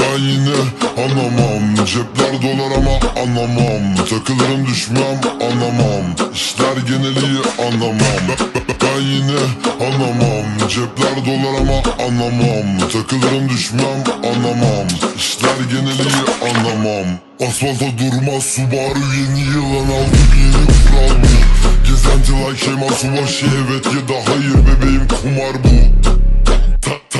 Ben yine anlamam. Cepler dolar ama anlamam. Takılırım düşmem anlamam. İşler geneli anlamam. Ben yine anlamam. Cepler dolar ama anlamam. Takılırım düşmem anlamam. İşler geneli anlamam. Asfalta durmaz Subaru yeni yılan aldı yeni kural bu. Gezenti like Şeyma Subaşı evet ya da hayır bebeğim kumar bu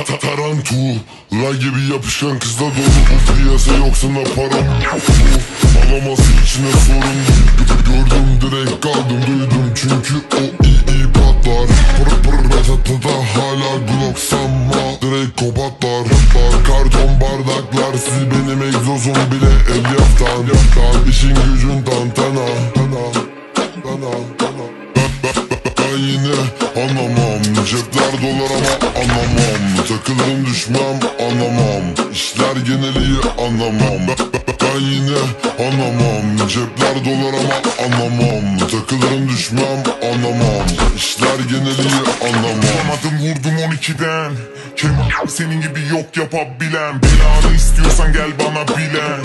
Ta ta ta tarantula gibi yapışkan kızla dolu bu piyasa. Yoksa ne param bu Alaması içine sorun Gördüm direkt kaldım duydum. Çünkü o iyi iyi patlar. Pır pır ratatada hala Glock sanma Direkt kopatlar Patlar. Karton bardaklar Siz benim egzozum bile elyaftan. Yaftan işin gücün tantana. Tana Tana Tana yine anlamam Cepler dolar ama anlamam Takılırım düşmem anlamam İşler geneli anlamam. Ben yine anlamam Cepler dolar ama anlamam Takılırım düşmem anlamam İşler geneli anlamam. Vuramadım vurdum 12'den Kemal senin gibi yok yapabilen. Belanı istiyorsan gel bana bilen.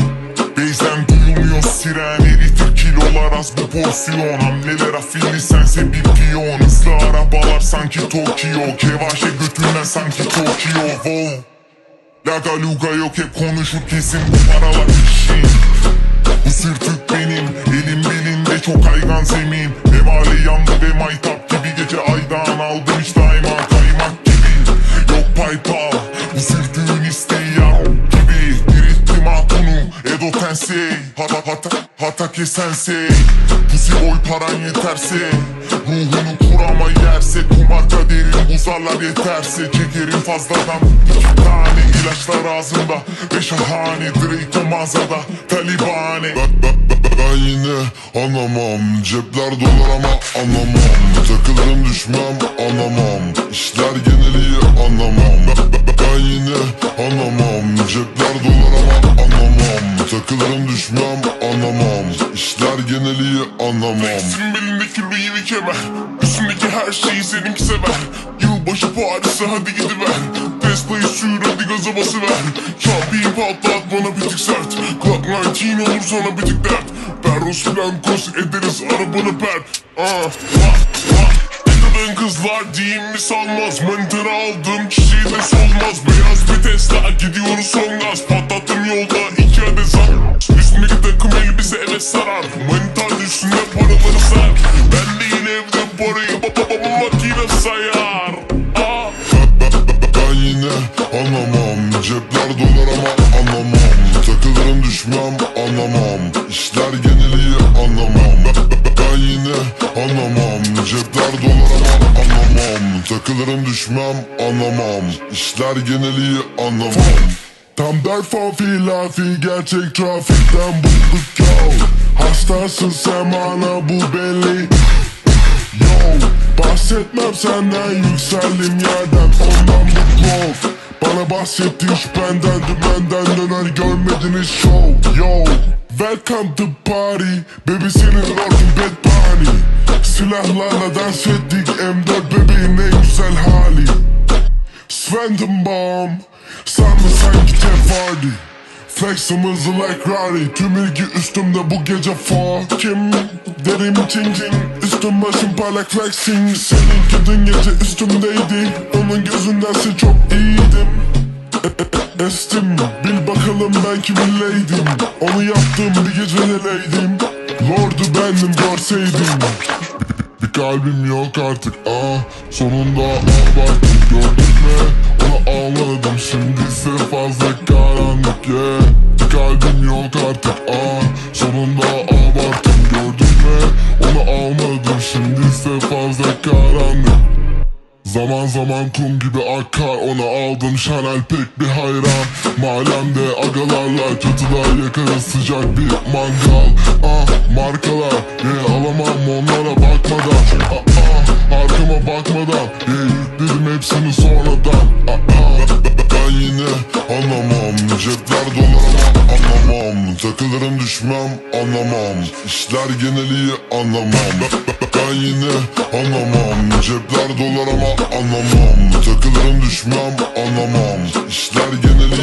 Beyzen duyulmuyor siren kilolar az bu porsiyon. Hamleler afilli sense bir piyon. Hızlı arabalar sanki Tokyo. Kevaşe götünden sanki Tokyo. Wow. Laga luga yok hep konuşur kesin bu paralar işin. Bu sürtük benim Elim belinde çok kaygan zemin. Memali yandı Edo tensei Hata hata hata sensei Pusi boy paran yeterse Ruhunu kurama yerse Kumar kaderin buzarlar yeterse Çekerim fazladan. İki tane ilaçlar ağzımda. Ve şahane Draco mağazada. Talibane. Ben yine anlamam Cepler dolar ama anlamam Takılırım düşmem anlamam İşler geneli anlamam Ben yine anlamam Cepler dolar ama anlamam Takılırım düşmem anlamam İşler geneli anlamam Senin belindeki Louis V kemer? Üstündeki her şeyi seninki sever. Yılbaşı Paris'e hadi gidiver Tesla'yı sür hadi gaza basıver Çarpıyı patlat bana bir tık sert. Glock 19 olur sana bir tık dert. Perros Blancos ederiz arabanı pert Ah, ah, ah. Yakaladığın kızlar diyeyim mi salmaz? Manitara aldım çiçeği de solmaz Beyaz bir Tesla gidiyoruz son gaz. Patlattım yolda sarar. Manitanın üstünde paraları ser. Ben değil evde parayı baba baba makine sayar. Aa. Yine Cepler dolar ama anlamam Takılırım düşmem anlamam İşler geneli anlamam Ben yine anlamam Cepler dolar ama anlamam Takılırım düşmem anlamam İşler geneli anlamam Tam derfan filafi gerçek trafikten bıktık yo. Hastasın sen bana bu belli Yo. Bahsetmem senden yükseldim yerden ondan mutlu ol Bana bahsettiğin iş benden dümenden döner görmediniz show Yo Welcome to party Baby senin lordun bad bunny Silahlarla dans ettik M4 bebeğin en güzel hali. Svendenbaum Sandı sanki Jeff Hardy Fleximiz like Rari. Tüm ilgi üstümde bu gece fucking Derim çing çing Üstüm başım parlak flexing Seninki dün gece üstümdeydi. Onun gözündense çok iyiydim E- e- Estim. Bil bakalım ben kimin leydim Onu yaptığım bir gece neleydim. Lord'u bendim görseydin bir kalbim yok artık ah Sonunda abarttım gördün mü? Onu ağladım şimdi ise fazla karanlık yeah. Bir kalbim yok artık ah Sonunda abarttım gördün mü? Onu almadım şimdi ise fazla karanlık. Zaman zaman kum gibi akar Onu aldım Chanel pek bir hayran. Mahallemde agalarla çatıda yakarız sıcak bir mangal Markalar ye alamam onlara bakmadan Ah ah arkama bakmadan ye yükledim hepsini sonradan. Ah ah ben yine anlamam Cepler dolar ama anlamam Takılırım düşmem anlamam. İşler geneli anlamam. Ben yine anlamam Cepler dolar ama anlamam. Takılırım düşmem anlamam. İşler geneli